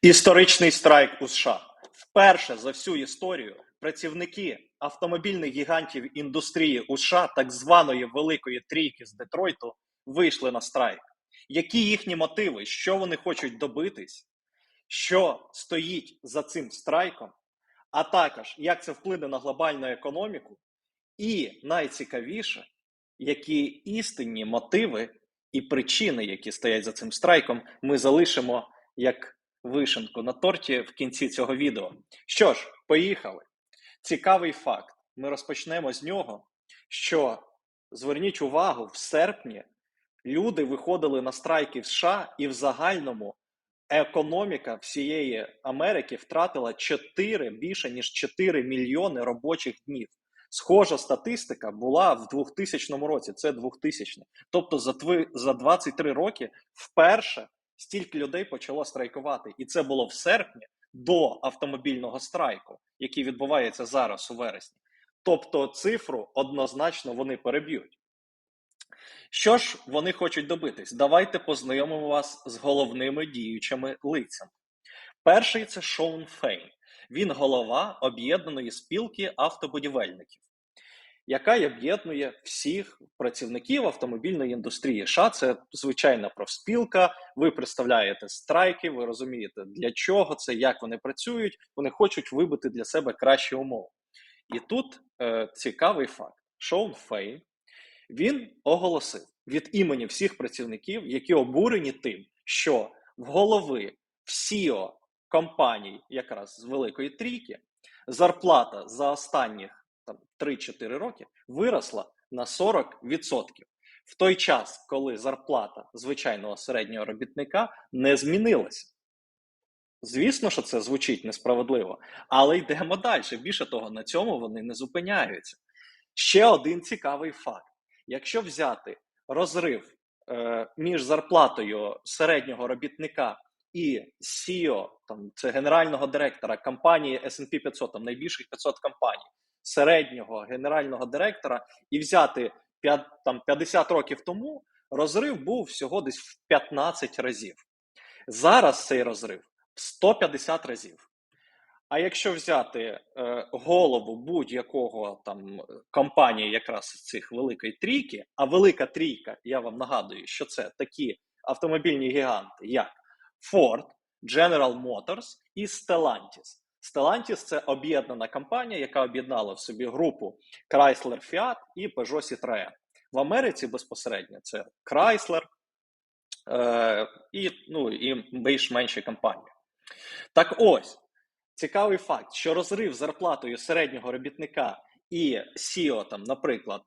Історичний страйк у США. Вперше за всю історію працівники автомобільних гігантів індустрії у США, так званої Великої Трійки з Детройту, вийшли на страйк. Які їхні мотиви, що вони хочуть добитись, що стоїть за цим страйком, а також як це вплине на глобальну економіку, і найцікавіше, які істинні мотиви і причини, які стоять за цим страйком, ми залишимо як вишенку на торті в кінці цього відео. Що ж, поїхали. Цікавий факт. Ми розпочнемо з нього, що зверніть увагу, в серпні люди виходили на страйки в США, і в загальному економіка всієї Америки втратила 4, більше ніж 4 мільйони робочих днів. Схожа статистика була в 2000 році. Це 2000. Тобто за за 23 роки вперше стільки людей почало страйкувати, і це було в серпні до автомобільного страйку, який відбувається зараз у вересні. Тобто цифру однозначно вони переб'ють. Що ж вони хочуть добитись? Давайте познайомимо вас з головними діючими лицями. Перший це Шоун Фейн. Він голова об'єднаної спілки автобудівельників, яка об'єднує всіх працівників автомобільної індустрії. США це звичайна профспілка. Ви представляєте страйки, ви розумієте, для чого це, як вони працюють. Вони хочуть вибити для себе кращі умови. І тут е, цікавий факт: Шоун Фейн він оголосив від імені всіх працівників, які обурені тим, що в голови всіо компаній, якраз з Великої Трійки, зарплата за останніх там 3-4 роки виросла на 40%. В той час, коли зарплата звичайного середнього робітника не змінилася. Звісно, що це звучить несправедливо, але йдемо далі. Більше того, на цьому вони не зупиняються. Ще один цікавий факт: якщо взяти розрив е, між зарплатою середнього робітника і CEO, там це генерального директора компанії S&P 500, там найбільших 500 компаній, середнього генерального директора, і взяти 5, там 50 років тому, розрив був всього десь в 15 разів. Зараз цей розрив в 150 разів. А якщо взяти е, голову будь-якого там компанії, якраз цих великої трійки, а велика трійка, я вам нагадую, що це такі автомобільні гіганти, як Ford, General Motors і Stellantis. Stellantis – це об'єднана компанія, яка об'єднала в собі групу Chrysler Fiat і Peugeot Citroën. В Америці безпосередньо це Chrysler е, і, ну, і більш менші компанії. Так ось. Цікавий факт, що розрив зарплатою середнього робітника і CEO, там, наприклад,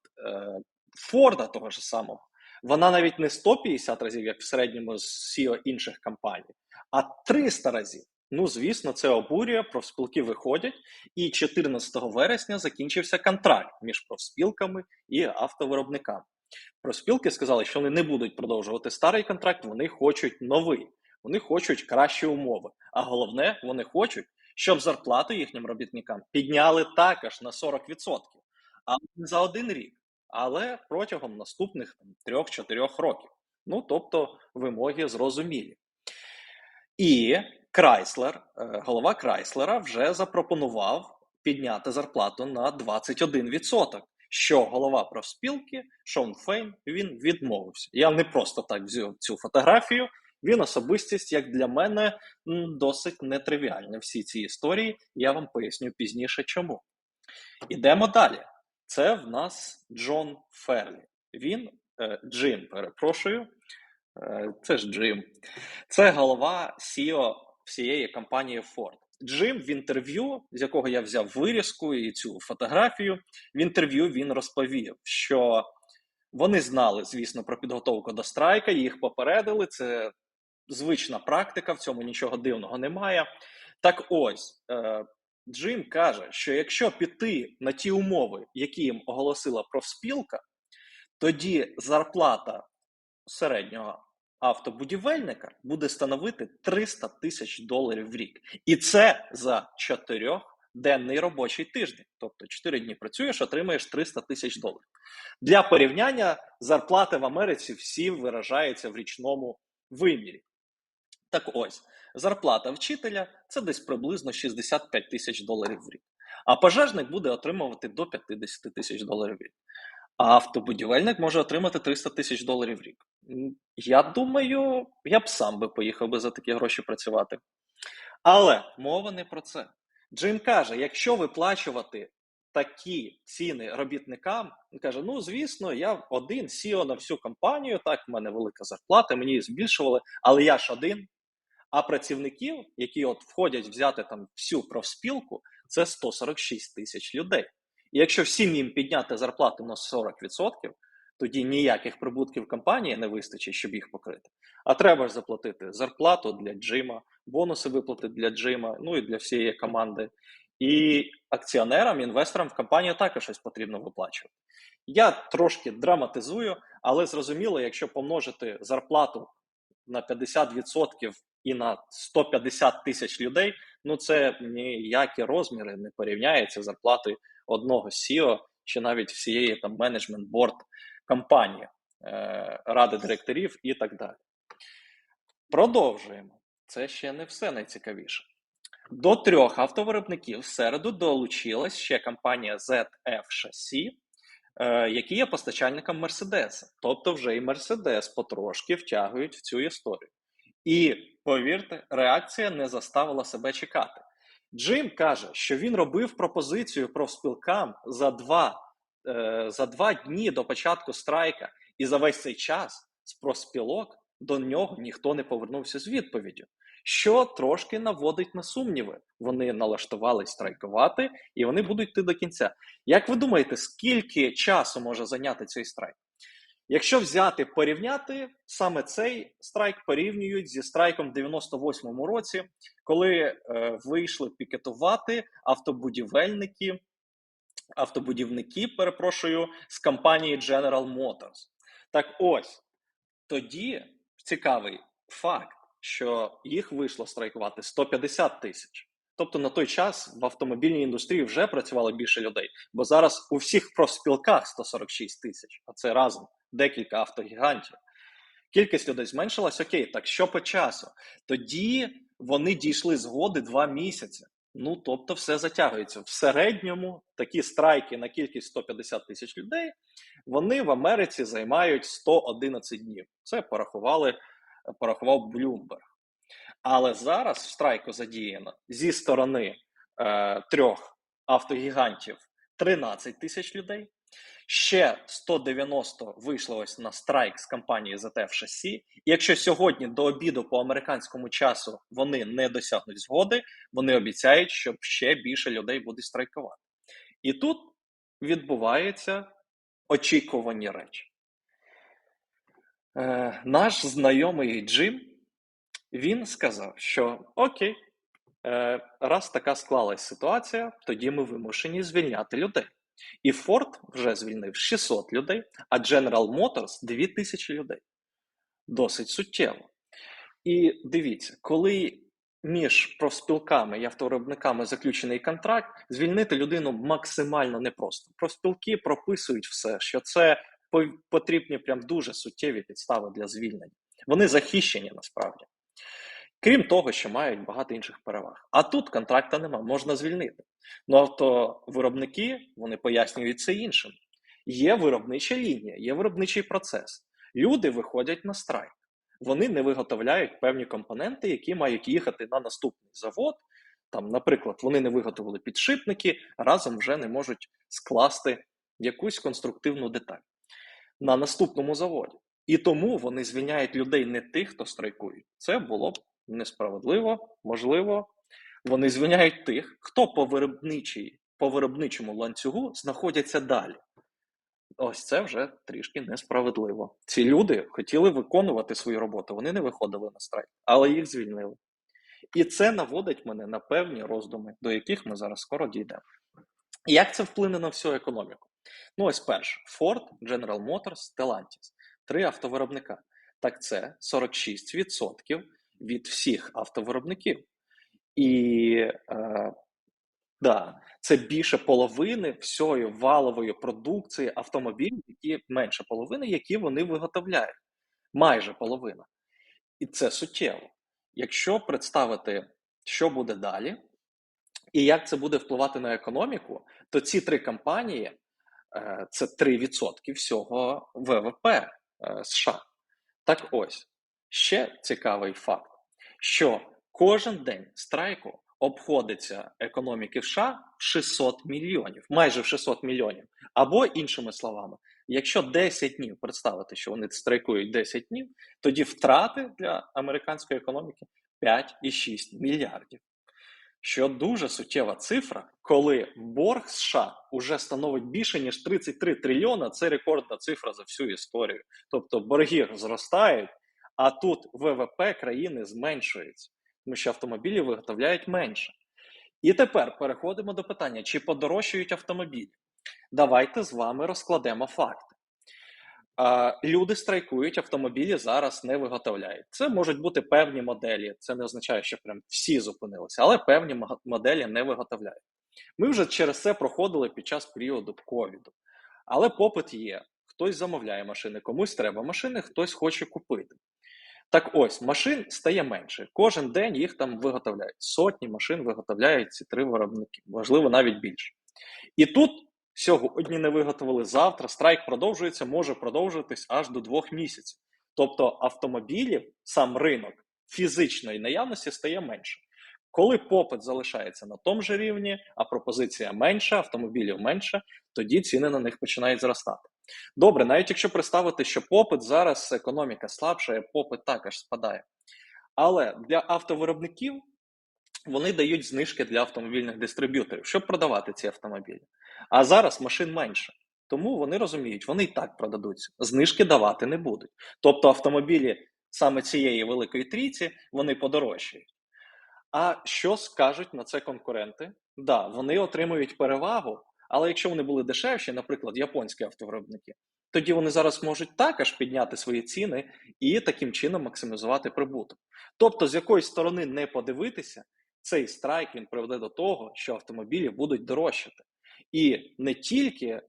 Форда того ж самого, вона навіть не 150 разів, як в середньому з CEO інших компаній, а 300 разів. Ну, звісно, це обурює, профспілки виходять, і 14 вересня закінчився контракт між профспілками і автовиробниками. Профспілки сказали, що вони не будуть продовжувати старий контракт, вони хочуть новий, вони хочуть кращі умови. А головне, вони хочуть, щоб зарплату їхнім робітникам підняли також на 40%, але не за один рік, але протягом наступних 3-4 років. Ну тобто вимоги зрозумілі. І Крайслер, голова Крайслера, вже запропонував підняти зарплату на 21%. Що голова профспілки Шон Фейн він відмовився. Я не просто так взяв цю фотографію. Він особистість, як для мене, досить нетривіальна. Всі ці історії. Я вам поясню пізніше, чому. Ідемо далі. Це в нас Джон Ферлі. Він е, Джим, перепрошую. Е, це ж Джим. Це голова CEO всієї компанії Ford. Джим в інтерв'ю, з якого я взяв вирізку і цю фотографію, в інтерв'ю він розповів, що вони знали, звісно, про підготовку до страйка, їх попередили. Це звична практика, в цьому нічого дивного немає. Так ось е, Джим каже, що якщо піти на ті умови, які їм оголосила профспілка, тоді зарплата середнього автобудівельника буде становити 300 тисяч доларів в рік. І це за чотирьохденний робочий тиждень. Тобто 4 дні працюєш, отримаєш 300 тисяч доларів. Для порівняння зарплати в Америці всі виражаються в річному вимірі. Так ось, зарплата вчителя це десь приблизно 65 тисяч доларів в рік. А пожежник буде отримувати до 50 тисяч доларів в рік. А автобудівельник може отримати 300 тисяч доларів в рік. Я думаю, я б сам би поїхав би за такі гроші працювати. Але мова не про це. Джим каже: якщо виплачувати такі ціни робітникам, він каже: ну звісно, я один CEO на всю компанію, так, в мене велика зарплата, мені її збільшували, але я ж один. А працівників, які от входять взяти там всю профспілку, це 146 тисяч людей. І якщо всім їм підняти зарплату на 40%, тоді ніяких прибутків компанії не вистачить, щоб їх покрити. А треба ж заплатити зарплату для Джима, бонуси виплатити для Джима, ну і для всієї команди. І акціонерам, інвесторам в компанію також щось потрібно виплачувати. Я трошки драматизую, але зрозуміло, якщо помножити зарплату на 50% і на 150 тисяч людей, ну це ніякі розміри не порівняються з зарплатою одного CEO чи навіть всієї там менеджмент борд компанії, е, ради директорів і так далі. Продовжуємо. Це ще не все найцікавіше. До трьох автовиробників в середу долучилась ще компанія ZF Chassis, е, які є постачальником Мерседеса. Тобто вже і Мерседес потрошки втягують в цю історію. І повірте, реакція не заставила себе чекати. Джим каже, що він робив пропозицію профспілкам за два, за два дні до початку страйка, і за весь цей час з профспілок до нього ніхто не повернувся з відповіддю, що трошки наводить на сумніви. Вони налаштувались страйкувати, і вони будуть йти до кінця. Як ви думаєте, скільки часу може зайняти цей страйк? Якщо взяти порівняти, саме цей страйк порівнюють зі страйком в 98-му році, коли е, вийшли пікетувати автобудівельники, автобудівники, перепрошую, з компанії General Motors. Так ось тоді цікавий факт, що їх вийшло страйкувати 150 тисяч. Тобто на той час в автомобільній індустрії вже працювало більше людей, бо зараз у всіх профспілках 146 тисяч, а це разом декілька автогігантів. Кількість людей зменшилась, окей, так що по часу? Тоді вони дійшли згоди два місяці. Ну тобто, все затягується. В середньому такі страйки на кількість 150 тисяч людей вони в Америці займають 111 днів. Це порахували, порахував Блюмберг. Але зараз в страйку задіяно зі сторони е, трьох автогігантів 13 тисяч людей. Ще 190 вийшло ось на страйк з компанії ZF Шасі. І якщо сьогодні до обіду по американському часу вони не досягнуть згоди, вони обіцяють, що ще більше людей буде страйкувати. І тут відбуваються очікувані речі. Е, наш знайомий Джим він сказав, що окей, е, раз така склалась ситуація, тоді ми вимушені звільняти людей. І Ford вже звільнив 600 людей, а General Motors 2000 людей. Досить суттєво. І дивіться, коли між профспілками і автовиробниками заключений контракт, звільнити людину максимально непросто. Профспілки прописують все, що це потрібні прям дуже суттєві підстави для звільнення. Вони захищені насправді. Крім того, що мають багато інших переваг. А тут контракта нема, можна звільнити. Ну авто виробники вони пояснюють це іншим. Є виробнича лінія, є виробничий процес. Люди виходять на страйк. Вони не виготовляють певні компоненти, які мають їхати на наступний завод. Там, наприклад, вони не виготовили підшипники, разом вже не можуть скласти якусь конструктивну деталь на наступному заводі. І тому вони звільняють людей не тих, хто страйкують. Це було б несправедливо, можливо, вони звільняють тих, хто по виробничій, по виробничому ланцюгу знаходяться далі. Ось це вже трішки несправедливо. Ці люди хотіли виконувати свою роботу, вони не виходили на страйк, але їх звільнили. І це наводить мене на певні роздуми, до яких ми зараз скоро дійдемо. Як це вплине на всю економіку? Ну, ось перше: Ford, General Motors, Stellantis. Три автовиробника. Так це 46% від всіх автовиробників. І е, да, це більше половини всієї валової продукції автомобілів, які менше половини, які вони виготовляють. Майже половина. І це суттєво. якщо представити, що буде далі, і як це буде впливати на економіку, то ці три компанії е, це 3% всього ВВП е, США. Так ось ще цікавий факт, що кожен день страйку обходиться економіки США в 600 мільйонів, майже в 600 мільйонів. Або іншими словами, якщо 10 днів представити, що вони страйкують 10 днів, тоді втрати для американської економіки 5,6 мільярдів. Що дуже суттєва цифра, коли борг США вже становить більше ніж 33 трильйона. Це рекордна цифра за всю історію. Тобто борги зростають, а тут ВВП країни зменшується, тому що автомобілі виготовляють менше. І тепер переходимо до питання: чи подорожчають автомобілі? Давайте з вами розкладемо факти. Люди страйкують, автомобілі зараз не виготовляють. Це можуть бути певні моделі. Це не означає, що прям всі зупинилися, але певні моделі не виготовляють. Ми вже через це проходили під час періоду ковіду. Але попит є. Хтось замовляє машини, комусь треба машини, хтось хоче купити. Так ось машин стає менше. Кожен день їх там виготовляють. Сотні машин виготовляють ці три виробники, можливо, навіть більше. І тут сьогодні не виготовили завтра. Страйк продовжується, може продовжуватись аж до двох місяців. Тобто автомобілів, сам ринок фізичної наявності стає менше. Коли попит залишається на тому ж рівні, а пропозиція менша, автомобілів менше, тоді ціни на них починають зростати. Добре, навіть якщо представити, що попит зараз економіка слабша, попит також спадає. Але для автовиробників вони дають знижки для автомобільних дистриб'юторів, щоб продавати ці автомобілі. А зараз машин менше. Тому вони розуміють, вони і так продадуться. Знижки давати не будуть. Тобто автомобілі саме цієї великої трійці вони подорожчають. А що скажуть на це конкуренти? Да, вони отримують перевагу, але якщо вони були дешевші, наприклад, японські автовиробники, тоді вони зараз можуть також підняти свої ціни і таким чином максимізувати прибуток. Тобто, з якоїсь сторони не подивитися, цей страйк він приведе до того, що автомобілі будуть дорожчати. І не тільки е,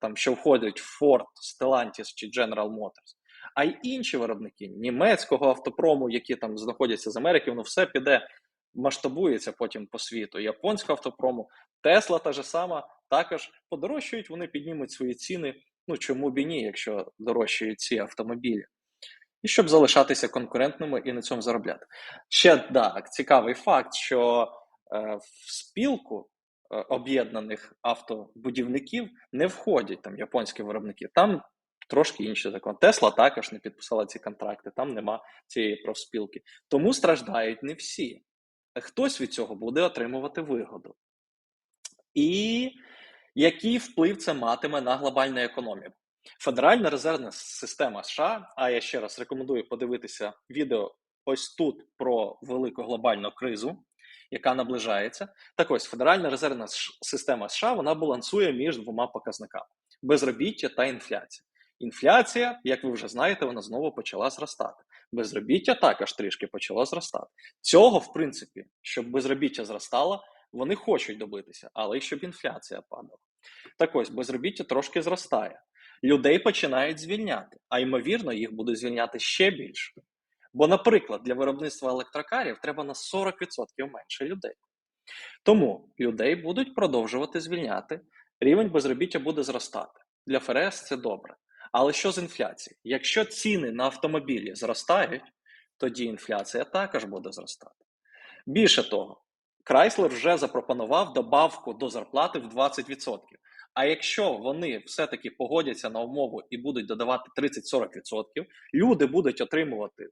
там, що входять Ford, Stellantis чи General Motors, а й інші виробники німецького автопрому, які там знаходяться з Америки, воно все піде, масштабується потім по світу. Японського автопрому, Тесла та ж сама також подорожчують, вони піднімуть свої ціни. Ну чому б і ні, якщо дорожчають ці автомобілі. І щоб залишатися конкурентними і на цьому заробляти. Ще так, цікавий факт, що е, в спілку е, об'єднаних автобудівників не входять там японські виробники. Там трошки інший закон. Тесла також не підписала ці контракти, там нема цієї профспілки. Тому страждають не всі. Хтось від цього буде отримувати вигоду. І який вплив це матиме на глобальну економіку? Федеральна резервна система США, а я ще раз рекомендую подивитися відео ось тут про велику глобальну кризу, яка наближається. Так ось Федеральна резервна система США вона балансує між двома показниками: безробіття та інфляція. Інфляція, як ви вже знаєте, вона знову почала зростати. Безробіття також трішки почало зростати. Цього, в принципі, щоб безробіття зростало, вони хочуть добитися, але й щоб інфляція падала. Так ось безробіття трошки зростає. Людей починають звільняти, а ймовірно, їх буде звільняти ще більше. Бо, наприклад, для виробництва електрокарів треба на 40% менше людей. Тому людей будуть продовжувати звільняти, рівень безробіття буде зростати. Для ФРС це добре. Але що з інфляцією? Якщо ціни на автомобілі зростають, тоді інфляція також буде зростати. Більше того, Крайслер вже запропонував добавку до зарплати в 20%. А якщо вони все-таки погодяться на умову і будуть додавати 30-40%, люди будуть отримувати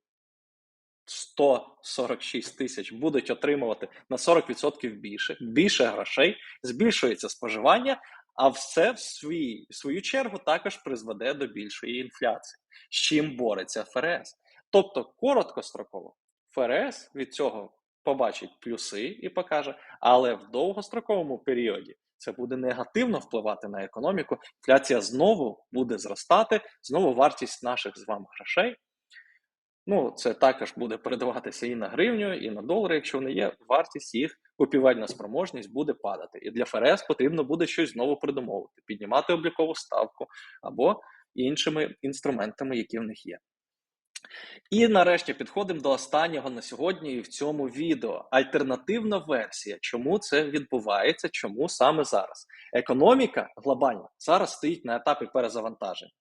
146 тисяч, будуть отримувати на 40% більше, більше грошей, збільшується споживання, а все в свій, в свою чергу також призведе до більшої інфляції, з чим бореться ФРС. Тобто, короткостроково, ФРС від цього побачить плюси і покаже, але в довгостроковому періоді це буде негативно впливати на економіку. Інфляція знову буде зростати, знову вартість наших з вами грошей. Ну, це також буде передаватися і на гривню, і на долари, якщо вони є, вартість їх купівельна спроможність буде падати. І для ФРС потрібно буде щось знову придумовувати, піднімати облікову ставку або іншими інструментами, які в них є. І нарешті підходимо до останнього на сьогодні і в цьому відео. Альтернативна версія, чому це відбувається, чому саме зараз. Економіка глобальна зараз стоїть на етапі перезавантаження.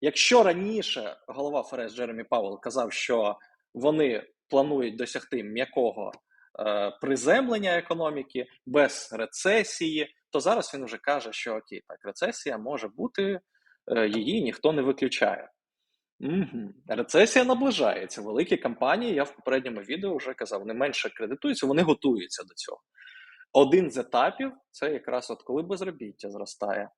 Якщо раніше голова ФРС Джеремі Пауел казав, що вони планують досягти м'якого е, приземлення економіки без рецесії, то зараз він вже каже, що окей, так, рецесія може бути, е, її ніхто не виключає. Угу. Рецесія наближається. Великі компанії, я в попередньому відео вже казав, не менше кредитуються, вони готуються до цього. Один з етапів це якраз от коли безробіття зростає.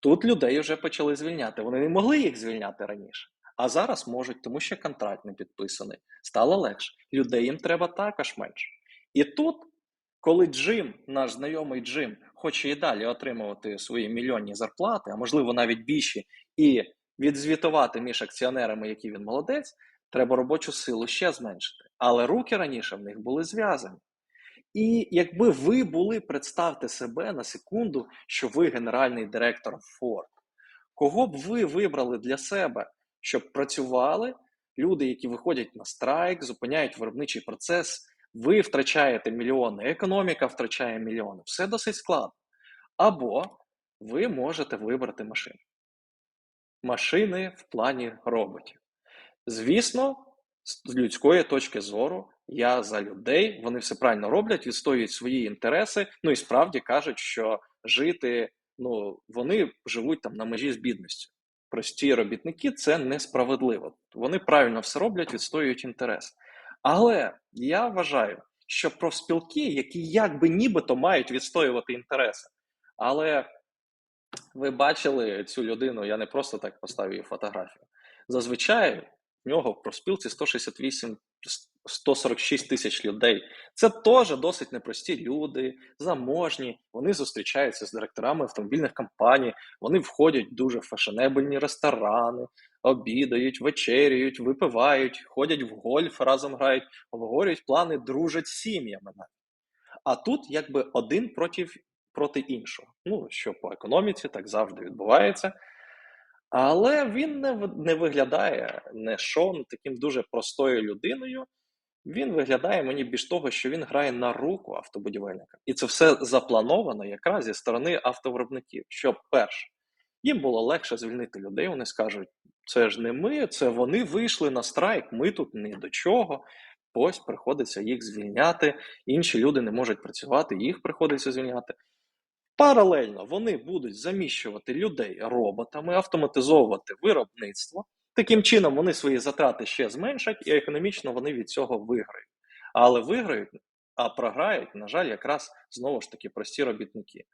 Тут людей вже почали звільняти. Вони не могли їх звільняти раніше, а зараз можуть, тому що контракт не підписаний. Стало легше. Людей їм треба також менше. І тут, коли Джим, наш знайомий Джим, хоче і далі отримувати свої мільйонні зарплати, а можливо навіть більші, і відзвітувати між акціонерами, який він молодець, треба робочу силу ще зменшити. Але руки раніше в них були зв'язані. І якби ви були, представте себе на секунду, що ви генеральний директор Ford, кого б ви вибрали для себе, щоб працювали люди, які виходять на страйк, зупиняють виробничий процес, ви втрачаєте мільйони, економіка втрачає мільйони, все досить складно. Або ви можете вибрати машину. Машини в плані роботів. Звісно, з людської точки зору, я за людей, вони все правильно роблять, відстоюють свої інтереси. Ну і справді кажуть, що жити, ну вони живуть там на межі з бідністю. Прості робітники це несправедливо. Вони правильно все роблять, відстоюють інтереси. Але я вважаю, що профспілки, які якби нібито мають відстоювати інтереси, але ви бачили цю людину, я не просто так поставив її фотографію. Зазвичай в нього в профспілці 168 146 тисяч людей. Це теж досить непрості люди, заможні. Вони зустрічаються з директорами автомобільних компаній, вони входять в дуже фешенебельні ресторани, обідають, вечеряють, випивають, ходять в гольф, разом грають, обговорюють плани, дружать з сім'ями. А тут якби один проти, проти іншого. Ну, що по економіці так завжди відбувається. Але він не не виглядає не Шон таким дуже простою людиною. Він виглядає мені більш того, що він грає на руку автобудівельника. І це все заплановано якраз зі сторони автовиробників. Щоб перше, їм було легше звільнити людей. Вони скажуть, це ж не ми, це вони вийшли на страйк, ми тут ні до чого. Ось приходиться їх звільняти. Інші люди не можуть працювати, їх приходиться звільняти. Паралельно вони будуть заміщувати людей роботами, автоматизовувати виробництво. Таким чином, вони свої затрати ще зменшать, і економічно вони від цього виграють. Але виграють, а програють, на жаль, якраз знову ж таки прості робітники.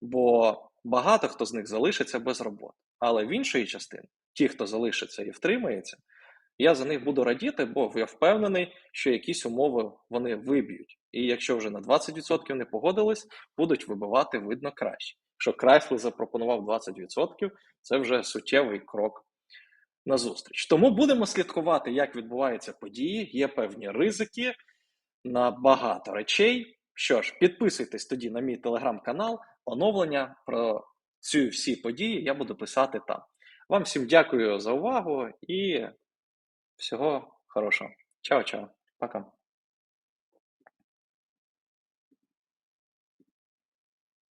Бо багато хто з них залишиться без роботи. Але в іншої частини, ті, хто залишиться і втримається, я за них буду радіти, бо я впевнений, що якісь умови вони виб'ють. І якщо вже на 20% не погодились, будуть вибивати видно краще. Якщо Крайслер запропонував 20%, це вже суттєвий крок назустріч. Тому будемо слідкувати, як відбуваються події. Є певні ризики на багато речей. Що ж, підписуйтесь тоді на мій телеграм-канал, оновлення про ці всі події я буду писати там. Вам всім дякую за увагу і всього хорошого. Чао-чао. Пока.